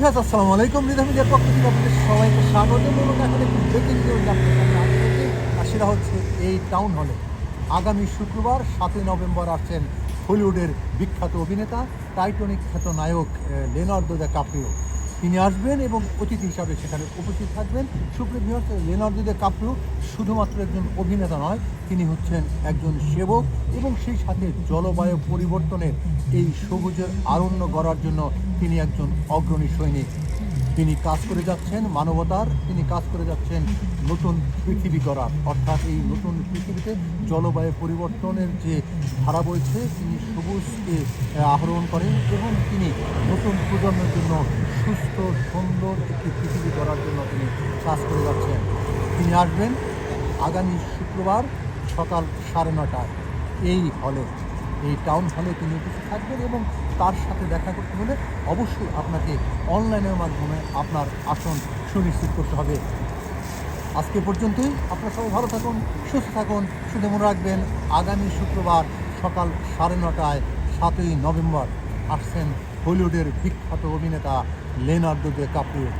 ভিয়াস আসসালামু আলাইকুম। রিদা মিডিয়ার পক্ষ থেকে আপনাদের সবাইকে স্বাগত। এবং এখন একটি ব্রেকিং নিউজ। আর সেটা হচ্ছে এই টাউন হলে আগামী শুক্রবার, সাতই নভেম্বর আসছেন হলিউডের বিখ্যাত অভিনেতা টাইটনিক খ্যাত নায়ক লেনার্দো দ্য কাপ্রিও তিনি আসবেন এবং অতিথি হিসাবে সেখানে উপস্থিত থাকবেন। Supreme viewers Leonardo DiCaprio শুধুমাত্র একজন অভিনেতা নয় তিনি হচ্ছেন একজন সেবক এবং সেই সাথে জলবায়ু পরিবর্তনের এই সবুজের আরণ্য গড়ার জন্য তিনি একজন অগ্রণী সৈনিক। তিনি কাজ করে যাচ্ছেন মানবতার তিনি কাজ করে যাচ্ছেন নতুন পৃথিবী গড়ার। অর্থাৎ এই নতুন পৃথিবীতে জলবায়ু পরিবর্তনের যে ধারা বইছে তিনি সবুজকে আহ, আহরণ করেন এবং তিনি নতুন প্রজন্মের জন্য সুস্থ, সুন্দর একটি পৃথিবী গড়ার জন্য তিনি কাজ করে যাচ্ছেন। তিনি আসবেন আগামী শুক্রবার সকাল সাড়ে নটায়। এই হলে এই টাউন হলে তিনি উপস্থিত থাকবেন এবং তার সাথে দেখা করতে হলে অবশ্যই আপনাকে অনলাইনের মাধ্যমে আপনার আসন সুনিশ্চিত করতে হবে। আজকে পর্যন্তই, আপনারা সবাই ভালো থাকুন, সুস্থ থাকুন শুধু মনে রাখবেন। আগামী শুক্রবার সকাল সাড়ে নটায়, সাতই নভেম্বর, আসছেন হলিউডের বিখ্যাত অভিনেতা লেনার্ডো দে কাপ্রিও